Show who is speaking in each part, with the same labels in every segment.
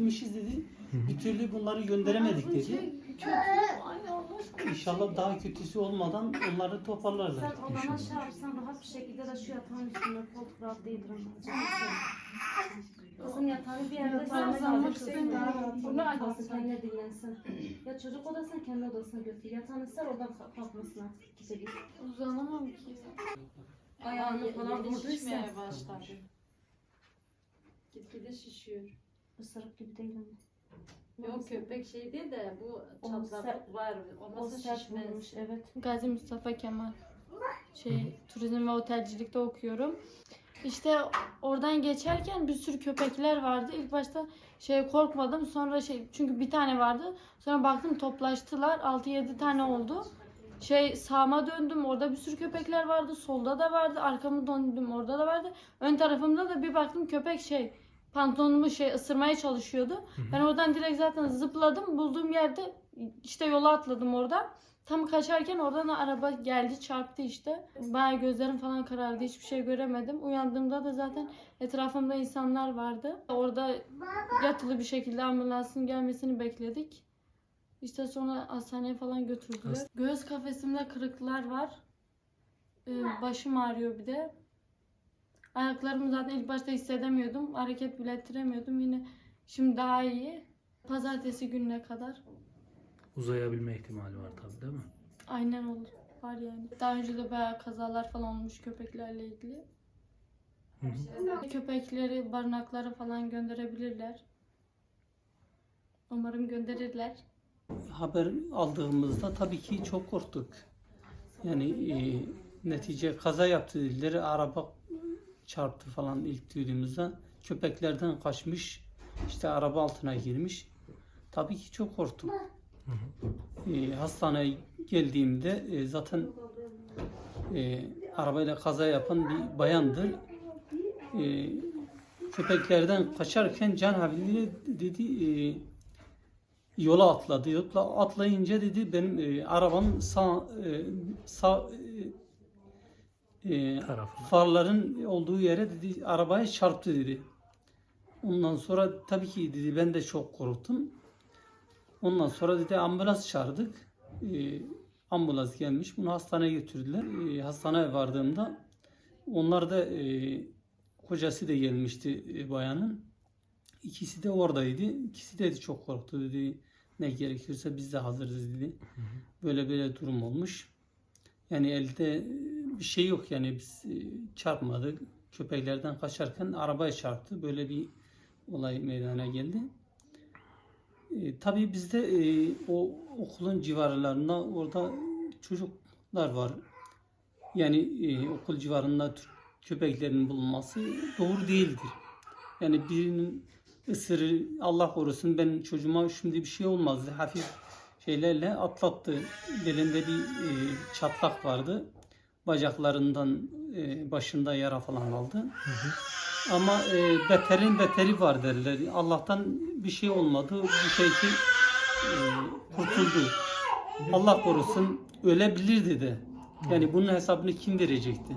Speaker 1: etmişiz dedi. Bir türlü bunları gönderemedik dedi.
Speaker 2: Aşkına.
Speaker 1: İnşallah daha kötüsü olmadan onları toparlarlar.
Speaker 3: Sen odana şey yapsan rahat bir şekilde de şu yatağın üstünde koltuk rahat değildir. Kızın yatağını bir yerde sen
Speaker 2: istemiyorum.
Speaker 3: daha rahat
Speaker 2: Bunu
Speaker 3: kendine dinlensin. Ya çocuk odasına kendi odasına götür. Yatağını ser oradan kalk- kalkmasın artık. Gece git.
Speaker 2: Uzanamam ki.
Speaker 3: Ayağını falan vurduysa
Speaker 2: şişmeye başladı. Gitgide şişiyor.
Speaker 3: Isırık gibi değil ama.
Speaker 2: Yok köpek şey değil de bu
Speaker 3: O
Speaker 2: çatlak
Speaker 3: sert-
Speaker 2: var.
Speaker 3: O sert
Speaker 2: şişmez.
Speaker 3: evet.
Speaker 4: Gazi Mustafa Kemal. Şey, turizm ve otelcilikte okuyorum. İşte oradan geçerken bir sürü köpekler vardı. İlk başta şey korkmadım. Sonra şey çünkü bir tane vardı. Sonra baktım toplaştılar. 6-7 tane oldu. Şey sağıma döndüm. Orada bir sürü köpekler vardı. Solda da vardı. Arkamı döndüm. Orada da vardı. Ön tarafımda da bir baktım köpek şey pantolonumu şey ısırmaya çalışıyordu. Ben oradan direkt zaten zıpladım. Bulduğum yerde işte yola atladım orada. Tam kaçarken oradan araba geldi çarptı işte. Bayağı gözlerim falan karardı. Hiçbir şey göremedim. Uyandığımda da zaten etrafımda insanlar vardı. Orada yatılı bir şekilde ambulansın gelmesini bekledik. İşte sonra hastaneye falan götürdüler. Göğüs kafesimde kırıklar var. Ee, başım ağrıyor bir de. Ayaklarımı zaten ilk başta hissedemiyordum. Hareket bile ettiremiyordum. Yine şimdi daha iyi. Pazartesi gününe kadar.
Speaker 5: Uzayabilme ihtimali var tabii değil mi?
Speaker 4: Aynen olur. Var yani. Daha önce de bayağı kazalar falan olmuş köpeklerle ilgili.
Speaker 5: Hı hı.
Speaker 4: Köpekleri, barınaklara falan gönderebilirler. Umarım gönderirler.
Speaker 1: Haber aldığımızda tabii ki çok korktuk. Yani e, netice kaza yaptı dediler. Araba çarptı falan ilk duyduğumuzda. Köpeklerden kaçmış. işte araba altına girmiş. Tabii ki çok korktuk. E, hastaneye geldiğimde e, zaten e, arabayla kaza yapan bir bayandır. E, köpeklerden kaçarken Can havliyle dedi e, yola atladı. Yola atlayınca dedi benim e, arabam sağ e, sağ e, e,
Speaker 5: Tarafına.
Speaker 1: farların olduğu yere dedi arabaya çarptı dedi. Ondan sonra tabii ki dedi ben de çok korktum. Ondan sonra dedi ambulans çağırdık. E, ambulans gelmiş. Bunu hastaneye götürdüler. E, hastaneye vardığımda onlar da e, kocası da gelmişti e, bayanın. İkisi de oradaydı. İkisi de çok korktu dedi. Ne gerekiyorsa biz de hazırız dedi. Böyle böyle durum olmuş. Yani elde bir şey yok yani biz e, çarpmadık. Köpeklerden kaçarken arabaya çarptı. Böyle bir olay meydana geldi. E, tabii bizde e, o okulun civarlarında orada çocuklar var. Yani e, okul civarında köpeklerin bulunması doğru değildir. Yani birinin ısırı Allah korusun benim çocuğuma şimdi bir şey olmazdı. Hafif şeylerle atlattı. Belinde bir e, çatlak vardı. Bacaklarından e, başında yara falan aldı. Ama e, beterin beteri var derler. Allah'tan bir şey olmadı. Bir şey ki e, kurtuldu. Allah korusun ölebilirdi de. Yani bunun hesabını kim verecekti?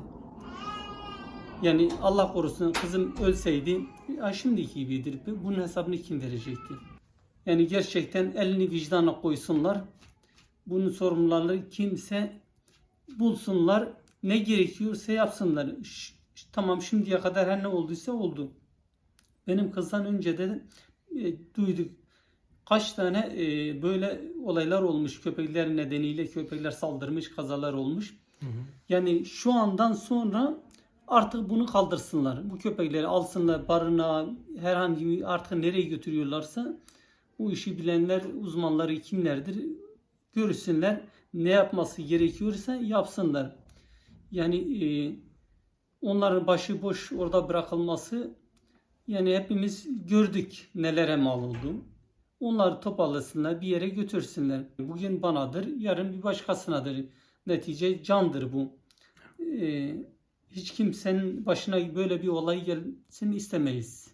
Speaker 1: Yani Allah korusun kızım ölseydi ya şimdiki gibidir. Bunun hesabını kim verecekti? Yani gerçekten elini vicdana koysunlar. Bunun sorumluları kimse bulsunlar. Ne gerekiyorsa yapsınlar. Ş- tamam şimdiye kadar her ne olduysa oldu. Benim kızdan önce de e, duyduk. Kaç tane e, böyle olaylar olmuş köpekler nedeniyle köpekler saldırmış, kazalar olmuş.
Speaker 5: Hı hı.
Speaker 1: Yani şu andan sonra artık bunu kaldırsınlar. Bu köpekleri alsınlar barınağa herhangi bir artık nereye götürüyorlarsa bu işi bilenler, uzmanları kimlerdir görürsünler. Ne yapması gerekiyorsa yapsınlar. Yani e, onların başıboş orada bırakılması yani hepimiz gördük nelere mal oldu. Onları toparlasınlar, bir yere götürsünler. Bugün banadır, yarın bir başkasınadır. Netice candır bu. Ee, hiç kimsenin başına böyle bir olay gelsin istemeyiz.